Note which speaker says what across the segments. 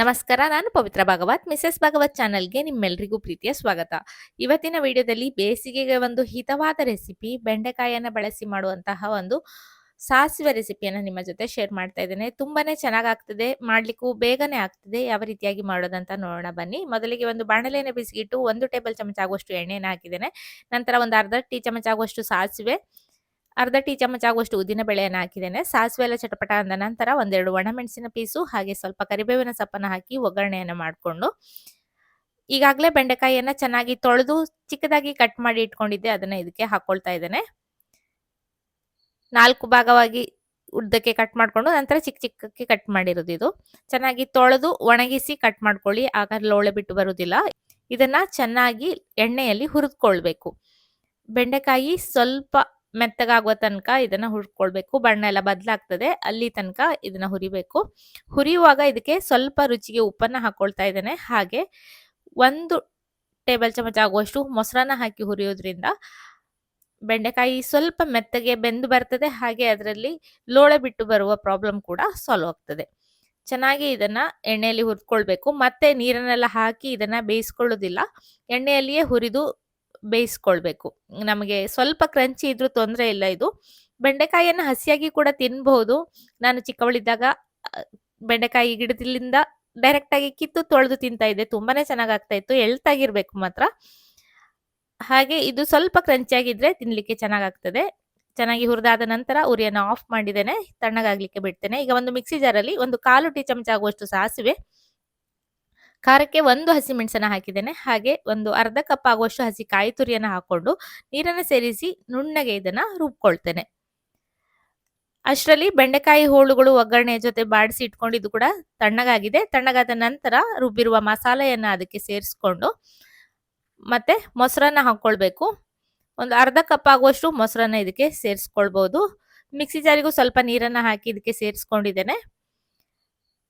Speaker 1: ನಮಸ್ಕಾರ, ನಾನು ಪವಿತ್ರ ಭಾಗವತ್, ಮಿಸಸ್ ಭಾಗವತ್ ಚಾನಲ್ಗೆ ನಿಮ್ಮೆಲ್ಲರಿಗೂ ಪ್ರೀತಿಯ ಸ್ವಾಗತ. ಇವತ್ತಿನ ವಿಡಿಯೋದಲ್ಲಿ ಬೇಸಿಗೆಗೆ ಒಂದು ಹಿತವಾದ ರೆಸಿಪಿ ಬೆಂಡೆಕಾಯಿಯನ್ನು ಬಳಸಿ ಮಾಡುವಂತಹ ಒಂದು ಸಾಸಿವೆ ರೆಸಿಪಿಯನ್ನು ನಿಮ್ಮ ಜೊತೆ ಶೇರ್ ಮಾಡ್ತಾ ಇದ್ದೇನೆ. ತುಂಬಾನೇ ಚೆನ್ನಾಗಾಗ್ತದೆ, ಮಾಡಲಿಕ್ಕೂ ಬೇಗನೆ ಆಗ್ತದೆ, ಯಾವ ರೀತಿಯಾಗಿ ಮಾಡೋದಂತ ನೋಡೋಣ ಬನ್ನಿ. ಮೊದಲಿಗೆ ಒಂದು ಬಾಣಲೆಯನ್ನು ಬಿಸಿಗಿಟ್ಟು ಒಂದು ಟೇಬಲ್ ಚಮಚ ಆಗುವಷ್ಟು ಎಣ್ಣೆಯನ್ನು ಹಾಕಿದ್ದೇನೆ. ನಂತರ ಒಂದು ಅರ್ಧ ಟೀ ಚಮಚ ಆಗುವಷ್ಟು ಸಾಸಿವೆ ಅರ್ಧ ಟೀ ಚಮಚ ಆಗುವಷ್ಟು ಉದ್ದಿನ ಬೆಳೆಯನ್ನು ಹಾಕಿದ್ದೇನೆ. ಸಾಸಿವೆ ಎಲ್ಲ ಚಟಪಟ ಅಂದ ನಂತರ ಒಂದೆರಡು ಒಣಮೆಣಸಿನ ಪೀಸು, ಹಾಗೆ ಸ್ವಲ್ಪ ಕರಿಬೇವಿನ ಸೊಪ್ಪನ್ನು ಹಾಕಿ ಒಗ್ಗರಣೆಯನ್ನು ಮಾಡಿಕೊಂಡು, ಈಗಾಗಲೇ ಬೆಂಡೆಕಾಯಿಯನ್ನು ಚೆನ್ನಾಗಿ ತೊಳೆದು ಚಿಕ್ಕದಾಗಿ ಕಟ್ ಮಾಡಿ ಇಟ್ಕೊಂಡಿದ್ದೆ. ಅದನ್ನ ಇದಕ್ಕೆ ಹಾಕೊಳ್ತಾ ಇದ್ದೇನೆ. ನಾಲ್ಕು ಭಾಗವಾಗಿ ಉದ್ದಕ್ಕೆ ಕಟ್ ಮಾಡಿಕೊಂಡು ನಂತರ ಚಿಕ್ಕ ಚಿಕ್ಕಕ್ಕೆ ಕಟ್ ಮಾಡಿರೋದು ಇದು. ಚೆನ್ನಾಗಿ ತೊಳೆದು ಒಣಗಿಸಿ ಕಟ್ ಮಾಡ್ಕೊಳ್ಳಿ. ಆಗ ಲೋಳೆ ಬಿಟ್ಟು ಬರುವುದಿಲ್ಲ. ಇದನ್ನ ಚೆನ್ನಾಗಿ ಎಣ್ಣೆಯಲ್ಲಿ ಹುರಿದುಕೊಳ್ಬೇಕು. ಬೆಂಡೆಕಾಯಿ ಸ್ವಲ್ಪ ಮೆತ್ತಗಾಗುವ ತನಕ ಇದನ್ನ ಹುರ್ಕೊಳ್ಬೇಕು. ಬಣ್ಣ ಎಲ್ಲ ಬದಲಾಗ್ತದೆ. ಅಲ್ಲಿ ತನಕ ಇದನ್ನ ಹುರಿಬೇಕು. ಹುರಿಯುವಾಗ ಇದಕ್ಕೆ ಸ್ವಲ್ಪ ರುಚಿಗೆ ಉಪ್ಪನ್ನ ಹಾಕೊಳ್ತಾ ಇದ್ದೇನೆ. ಹಾಗೆ ಒಂದು ಟೇಬಲ್ ಚಮಚ ಆಗುವಷ್ಟು ಮೊಸರನ್ನ ಹಾಕಿ ಹುರಿಯೋದ್ರಿಂದ ಬೆಂಡೆಕಾಯಿ ಸ್ವಲ್ಪ ಮೆತ್ತಗೆ ಬೆಂದು ಬರ್ತದೆ. ಹಾಗೆ ಅದರಲ್ಲಿ ಲೋಳೆ ಬಿಟ್ಟು ಬರುವ ಪ್ರಾಬ್ಲಮ್ ಕೂಡ ಸಾಲ್ವ್ ಆಗ್ತದೆ. ಚೆನ್ನಾಗಿ ಇದನ್ನ ಎಣ್ಣೆಯಲ್ಲಿ ಹುರ್ಕೊಳ್ಬೇಕು. ಮತ್ತೆ ನೀರನ್ನೆಲ್ಲ ಹಾಕಿ ಇದನ್ನ ಬೇಯಿಸ್ಕೊಳ್ಳೋದಿಲ್ಲ. ಎಣ್ಣೆಯಲ್ಲಿಯೇ ಹುರಿದು ಬೇಯಿಸ್ಕೊಳ್ಬೇಕು. ನಮಗೆ ಸ್ವಲ್ಪ ಕ್ರಂಚಿ ಇದ್ರೂ ತೊಂದರೆ ಇಲ್ಲ ಇದು. ಬೆಂಡೆಕಾಯಿಯನ್ನು ಹಸಿಯಾಗಿ ಕೂಡ ತಿನ್ಬಹುದು. ನಾನು ಚಿಕ್ಕವಳಿದ್ದಾಗ ಬೆಂಡೆಕಾಯಿ ಗಿಡದಿಂದ ಡೈರೆಕ್ಟ್ ಆಗಿ ಕಿತ್ತು ತೊಳೆದು ತಿಂತಾ ಇದ್ದೆ. ತುಂಬಾನೇ ಚೆನ್ನಾಗಿ ಇತ್ತು. ಎಳ್ತಾಗಿರ್ಬೇಕು ಮಾತ್ರ. ಹಾಗೆ ಇದು ಸ್ವಲ್ಪ ಕ್ರಂಚಿಯಾಗಿದ್ರೆ ತಿನ್ಲಿಕ್ಕೆ ಚೆನ್ನಾಗಾಗ್ತದೆ. ಚೆನ್ನಾಗಿ ಹುರಿದಾದ ನಂತರ ಉರಿಯನ್ನು ಆಫ್ ಮಾಡಿದ್ದೇನೆ. ತಣ್ಣಗಾಗ್ಲಿಕ್ಕೆ ಬಿಡ್ತೇನೆ. ಈಗ ಒಂದು ಮಿಕ್ಸಿ ಜಾರಲ್ಲಿ ಒಂದು ಕಾಲು ಟೀ ಚಮಚ ಆಗುವಷ್ಟು ಸಾಸಿವೆ. ಖಾರಕ್ಕೆ ಒಂದು ಹಸಿ ಮೆಣಸನ್ನ ಹಾಕಿದ್ದೇನೆ. ಹಾಗೆ ಒಂದು ಅರ್ಧ ಕಪ್ ಆಗುವಷ್ಟು ಹಸಿ ಕಾಯಿ ತುರಿಯನ್ನು ಹಾಕೊಂಡು ನೀರನ್ನು ಸೇರಿಸಿ ನುಣ್ಣಗೆ ಇದನ್ನ ರುಬ್ಕೊಳ್ತೇನೆ. ಅಷ್ಟರಲ್ಲಿ ಬೆಂಡೆಕಾಯಿ ಹೋಳುಗಳು ಒಗ್ಗರಣೆಯ ಜೊತೆ ಬಾಡಿಸಿ ಇಟ್ಕೊಂಡಿದ್ದು ಕೂಡ ತಣ್ಣಗಾಗಿದೆ. ತಣ್ಣಗಾದ ನಂತರ ರುಬ್ಬಿರುವ ಮಸಾಲೆಯನ್ನು ಅದಕ್ಕೆ ಸೇರಿಸ್ಕೊಂಡು ಮತ್ತೆ ಮೊಸರನ್ನ ಹಾಕ್ಕೊಳ್ಬೇಕು. ಒಂದು ಅರ್ಧ ಕಪ್ ಆಗುವಷ್ಟು ಮೊಸರನ್ನ ಇದಕ್ಕೆ ಸೇರಿಸ್ಕೊಳ್ಬೋದು. ಮಿಕ್ಸಿ ಜಾರಿಗೂ ಸ್ವಲ್ಪ ನೀರನ್ನ ಹಾಕಿ ಇದಕ್ಕೆ ಸೇರಿಸ್ಕೊಂಡಿದ್ದೇನೆ.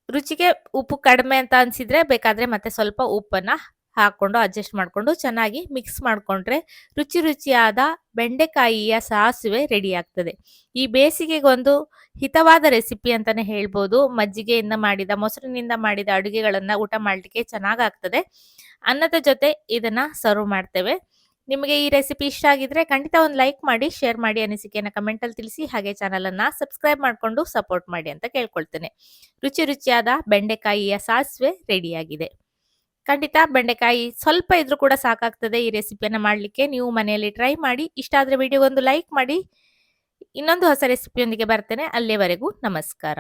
Speaker 1: ರುಚಿಗೆ ಉಪ್ಪು ಕಡಿಮೆ ಅಂತ ಅನಿಸಿದ್ರೆ ಬೇಕಾದರೆ ಮತ್ತೆ ಸ್ವಲ್ಪ ಉಪ್ಪನ್ನು ಹಾಕ್ಕೊಂಡು ಅಡ್ಜಸ್ಟ್ ಮಾಡಿಕೊಂಡು ಚೆನ್ನಾಗಿ ಮಿಕ್ಸ್ ಮಾಡಿಕೊಂಡ್ರೆ ರುಚಿ ರುಚಿಯಾದ ಬೆಂಡೆಕಾಯಿಯ ಸಾಸಿವೆ ರೆಡಿ ಆಗ್ತದೆ. ಈ ಬೇಸಿಗೆಗೊಂದು ಹಿತವಾದ ರೆಸಿಪಿ ಅಂತಲೇ ಹೇಳ್ಬೋದು. ಮಜ್ಜಿಗೆಯಿಂದ ಮಾಡಿದ, ಮೊಸರಿನಿಂದ ಮಾಡಿದ ಅಡುಗೆಗಳನ್ನು ಊಟ ಮಾಡಲಿಕ್ಕೆ ಚೆನ್ನಾಗಾಗ್ತದೆ ಅನ್ನದ ಜೊತೆ ಇದನ್ನು ಸರ್ವ್ ಮಾಡ್ತೇವೆ. ನಿಮಗೆ ಈ ರೆಸಿಪಿ ಇಷ್ಟ ಆಗಿದ್ರೆ ಖಂಡಿತ ಒಂದು ಲೈಕ್ ಮಾಡಿ ಶೇರ್ ಮಾಡಿ ಅನಿಸಿಕೆಯನ್ನು ಕಮೆಂಟಲ್ಲಿ ತಿಳಿಸಿ, ಹಾಗೆ ಚಾನಲನ್ನು ಸಬ್ಸ್ಕ್ರೈಬ್ ಮಾಡಿಕೊಂಡು ಸಪೋರ್ಟ್ ಮಾಡಿ ಅಂತ ಕೇಳ್ಕೊಳ್ತೇನೆ. ರುಚಿ ರುಚಿಯಾದ ಬೆಂಡೆಕಾಯಿಯ ಸಾಸಿವೆ ರೆಡಿಯಾಗಿದೆ ಖಂಡಿತ ಬೆಂಡೆಕಾಯಿ ಸ್ವಲ್ಪ ಇದ್ರೂ ಕೂಡ ಸಾಕಾಗ್ತದೆ ಈ ರೆಸಿಪಿಯನ್ನು ಮಾಡಲಿಕ್ಕೆ. ನೀವು ಮನೆಯಲ್ಲಿ ಟ್ರೈ ಮಾಡಿ, ಇಷ್ಟ ಆದರೆ ವಿಡಿಯೋಗೊಂದು ಲೈಕ್ ಮಾಡಿ. ಇನ್ನೊಂದು ಹೊಸ ರೆಸಿಪಿಯೊಂದಿಗೆ ಬರ್ತೇನೆ. ಅಲ್ಲಿಯವರೆಗೂ ನಮಸ್ಕಾರ.